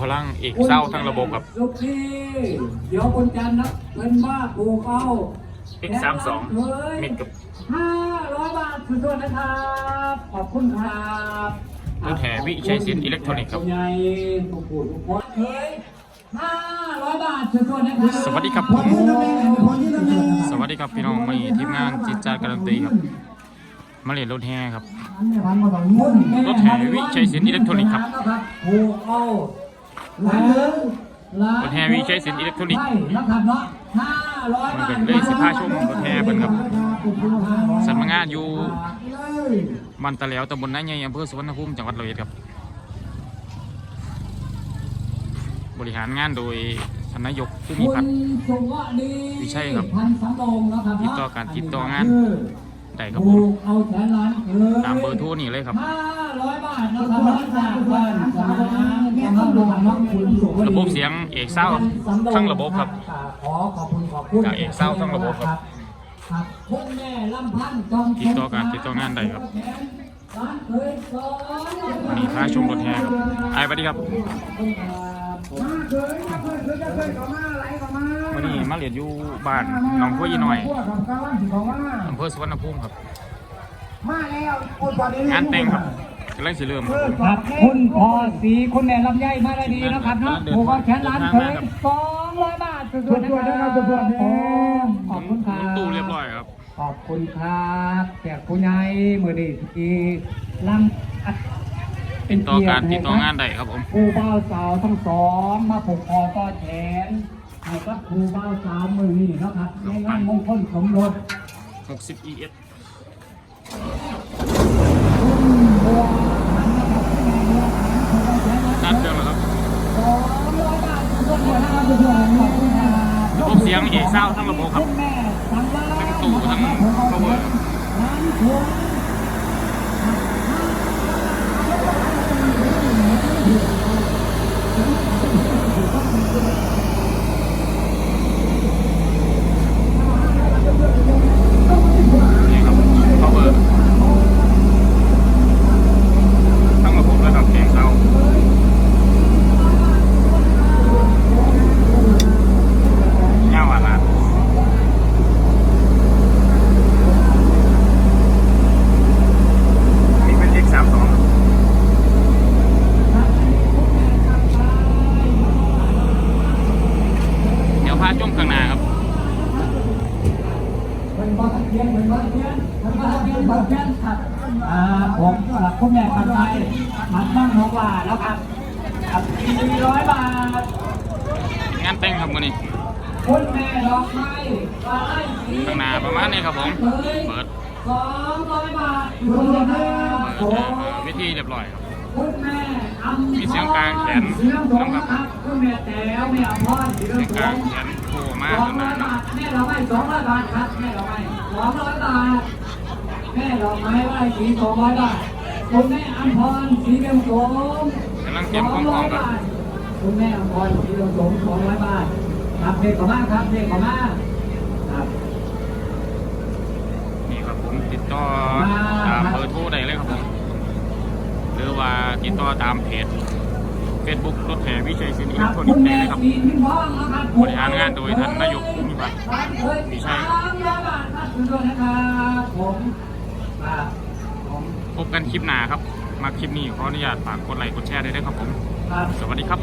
พลังเอกเศร้าทั้งระบบครับลูกพี่เดี๋ยวคนจันทร์นะเป็นบ้าปลูกเอา X32 เม็ดกับห้าร้อยบาทสุดๆนะครับ ขอบคุณครับรถแห่วิชัยศิลป์อิเล็กทรอนิกส์ครับใหญ่ผู้พูดทุกคนเฮ้ยห้าร้อยบาทสุดๆนะครับสวัสดีครับผมสวัสดีครับพี่น้องมีทีมงานจิตใจการันตีครับมาเรียนรถแห่ครับรถแห่วิชัยศิลป์อิเล็กทรอนิกส์ครับ ผูกเอาหลังหนึ่งหลังรถแห่วิชัยศิลป์อิเล็กทรอนิกส์ใช่นะครับเนาะห้าร้อยมันบาทเป็นเลยสิบห้าชั่วโมงรถแห่เพิ่นครับสำนักงานอยู่บ้านตะแหลวตำบลนาใหญ่อำเภอสุวรรณภูมิจังหวัดร้อยเอ็ดครับ บริหารงานโดยท่านนายกผู้มีคุพัฒณน์สุวดีวิชัยครับพันสำโรงนะครับติดต่อการติดต่องาน ได้ครับผผูมกเอาแขนล้านเอ้ยตามเบอร์โทรนี่เลยครับ ห้าร้อยบาทนะครับร้อยบาทบ้านสำนักงานสำนักงานน้องคุณสุวดีระบบเสียงเอกเศร้าทั้งระบบครับขอขอบคุณขอบคุณจากเอกเศร้าทั้งระบบครับครับคุณแม่ลำพันธ์จอมติดต่อการติดต่องานได้ครับร้านเคยสอนวันนี้ค่าชมรถแห่ครับไอ้สวัสดีครับ วันนี้มาเรียนอยู่บ้านหนองห้วยอีหน่อยพวกของกาลังสิเข้ามาอำเภอสุวรรณภูมิครับมาแล้วคนตอนนี้งานแต่งครับกำลังสิเริ่มครับผมครับคุณพอสีคุณแม่ลำไยมาได้ดีนะครับเนาะผูกเอาแขนล้านเคยสองร้อยบาทสุดๆนะครับสุดๆขอบคุณคหรัมุบนตู้เรียบร้อยครับ ขอบคุณครับแขกผู้ใหญ่มือดีทีลำ ติดต่อการติดต่องานได้ครับผมครูเบ้าสาวทั้งสองมาผูกคอต่อแขนให้กับครูเบ้าสาวมือนี่นะครับในงานมงคลสมรส60 ES บัวหันนะครับผู้ใหญ่บัวหันผูกเอาแขนล้านนัดเครื่องแล้วครับสองร้อยบาททุกคนนะครับทุกคนขอบคุณครับระบบเสียงเอกเศร้าทั้งระบบครับณแม่ทั้งบ้านทั้งตู้ทั้ง power ร้านครัว นี่ครับ power ทั้งระบบเลยครับเอกเศร้าเงาอะนะนี่เป็น X32 ครับเดี๋ยวพาชมข้างหน้าครับเป็นบ้านเทียนเป็นบ้านเทียนบ้านเทียนบ้านเทียนครับอ่าผมสำหรับคุณแม่ปันใจมันบ้างน้องว่าแล้วครับครับ400บาท งานแต่งครับมื้อนี้คุณแม่ดอกไม้ปลาไล่สีข้างหน้าประมาณนี้ครับผม เปิดสองร้อยบาทคุณแม่ครับผเปิดวิธีเรียบร้อยครับ ม่อำมีเสียงกลางแขนเสียงสองครับคุณแม่แต๋วแม่อภรเสียงเสียงสกลางแขนโผล่มาสองข้างหร้นแม่เราให้สองร้อยบาทครับแม่เราให้สองร้อยบาทแม่เราให้ไหวสีสองร้อยบาทคุณแม่อัมพรสีเหลืองสมกำลังเตรียมของของครับคุณแม่อัมพรสีเหลืองสมสองร้อยบาทครับเด็กขอมากครับเด็กขอมากครับนี่ครับผมติดต่อ ว่าติดต่อตามเพจ Facebook รถแห่วิชัยศิลป์อิคเล็รักบทรอนิคุกณส์ได้แม่เลยครับสีพิมพ์พองนะครับบริหารงานโดยท่านนายกภูมิพัฒน์วิชัยสามร้อยบาทครับคุณด้วยนะครับผมครับผมพบกันคลิปหน้าครับ มาคลิปนี้ขออนุญาตฝากกดไลค์กดแชร์ด้วยนะครับผมครับสวัสดีครับ